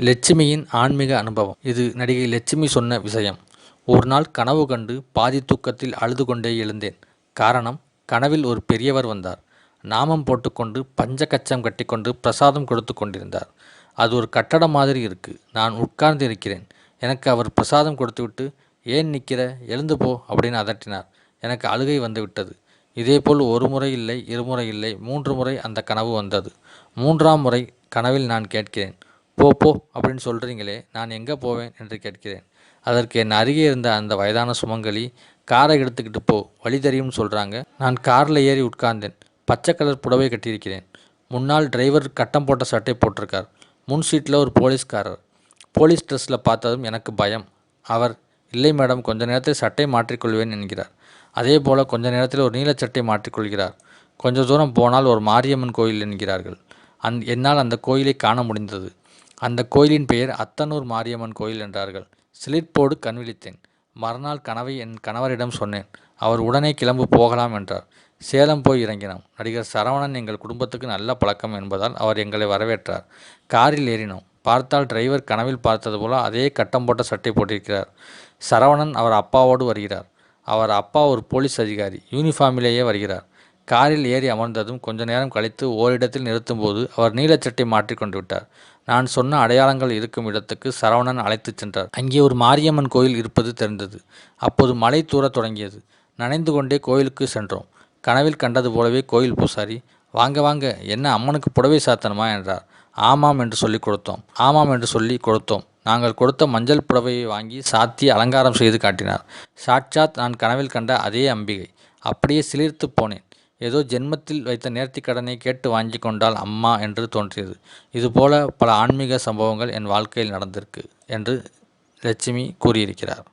லட்சுமியின் ஆன்மீக அனுபவம். இது நடிகை லட்சுமி சொன்ன விஷயம். ஒரு நாள் கனவு கண்டு பாதி தூக்கத்தில் அழுது கொண்டே எழுந்தேன். காரணம் கனவில் ஒரு பெரியவர் வந்தார். நாமம் போட்டுக்கொண்டு பஞ்ச கச்சம் கட்டிக்கொண்டு பிரசாதம் கொடுத்து கொண்டிருந்தார். அது ஒரு கட்டடம் மாதிரி இருக்கு. நான் உட்கார்ந்து இருக்கிறேன். எனக்கு அவர் பிரசாதம் கொடுத்துவிட்டு ஏன் நிற்கிற எழுந்து போ அப்படின்னு அதட்டினார். எனக்கு அழுகை வந்துவிட்டது. இதேபோல் ஒரு முறை இல்லை இருமுறை இல்லை மூன்று முறை அந்த கனவு வந்தது. மூன்றாம் முறை கனவில் நான் கேட்கிறேன். போ போ அப்படின்னு சொல்கிறீங்களே நான் எங்கே போவேன் என்று கேட்கிறேன். அதற்கு என் அருகே இருந்த அந்த வயதான சுமங்கலி காரை எடுத்துக்கிட்டு போ வழி தெரியும்னு சொல்கிறாங்க நான் காரில் ஏறி உட்கார்ந்தேன். பச்சை கலர் புடவை கட்டியிருக்கிறேன். முன்னால் டிரைவர் கட்டம் போட்ட சட்டை போட்டிருக்கார். முன் சீட்டில் ஒரு போலீஸ்காரர். போலீஸ் ட்ரெஸ்ஸில் பார்த்ததும் எனக்கு பயம். அவர் இல்லை மேடம் கொஞ்ச நேரத்தில் சட்டை மாற்றிக்கொள்வேன் என்கிறார். அதே போல் கொஞ்ச நேரத்தில் ஒரு நீலச்சட்டை மாற்றிக்கொள்கிறார். கொஞ்ச தூரம் போனால் ஒரு மாரியம்மன் கோயில் என்கிறார்கள். அந் என்னால் அந்த கோயிலை காண முடிந்தது. அந்த கோயிலின் பெயர் அத்தனூர் மாரியம்மன் கோயில் என்றார்கள். சிலிர்ப்போடு கண்விழித்தேன் மறுநாள் கனவை என் கணவரிடம் சொன்னேன். அவர் உடனே கிளம்பு போகலாம் என்றார். சேலம் போய் இறங்கினோம். நடிகர் சரவணன் எங்கள் குடும்பத்துக்கு நல்ல பழக்கம் என்பதால் அவர் எங்களை வரவேற்றார். காரில் ஏறினோம். பார்த்தால் டிரைவர் கனவில் பார்த்தது போல அதே கட்டம் போட்ட சட்டை போட்டிருக்கிறார். சரவணன் அவர் அப்பாவோடு வருகிறார். அவர் அப்பா ஒரு போலீஸ் அதிகாரி. யூனிஃபார்மிலேயே வருகிறார். காரில் ஏறி அமர்ந்ததும் கொஞ்ச நேரம் கழித்து ஓரிடத்தில் நிறுத்தும்போது அவர் நீலச்சட்டை மாற்றிக்கொண்டு விட்டார். நான் சொன்ன அடையாளங்கள் இருக்கும் இடத்துக்கு சரவணன் அழைத்துச் சென்றார். அங்கே ஒரு மாரியம்மன் கோயில் இருப்பது தெரிந்தது. அப்போது மலை தூரத் தொடங்கியது. நனைந்து கொண்டே கோயிலுக்கு சென்றோம். கனவில் கண்டது போலவே கோயில் பூசாரி வாங்க வாங்க என்ன அம்மனுக்கு புடவை சாத்தணுமா? என்றார். ஆமாம் என்று சொல்லி கொடுத்தோம். ஆமாம் என்று சொல்லி கொடுத்தோம். நாங்கள் கொடுத்த மஞ்சள் புடவையை வாங்கி சாத்தி அலங்காரம் செய்து காட்டினார். சாட்சாத் நான் கனவில் கண்ட அதே அம்பிகை. அப்படியே சிலிர்த்து போனேன். ஏதோ ஜென்மத்தில் வைத்த நேர்த்திக் கடனை கேட்டு வாங்கி கொண்டால் அம்மா என்று தோன்றியது. இதுபோல பல ஆன்மீக சம்பவங்கள் என் வாழ்க்கையில் நடந்திருக்கு என்று லட்சுமி கூறியிருக்கிறார்.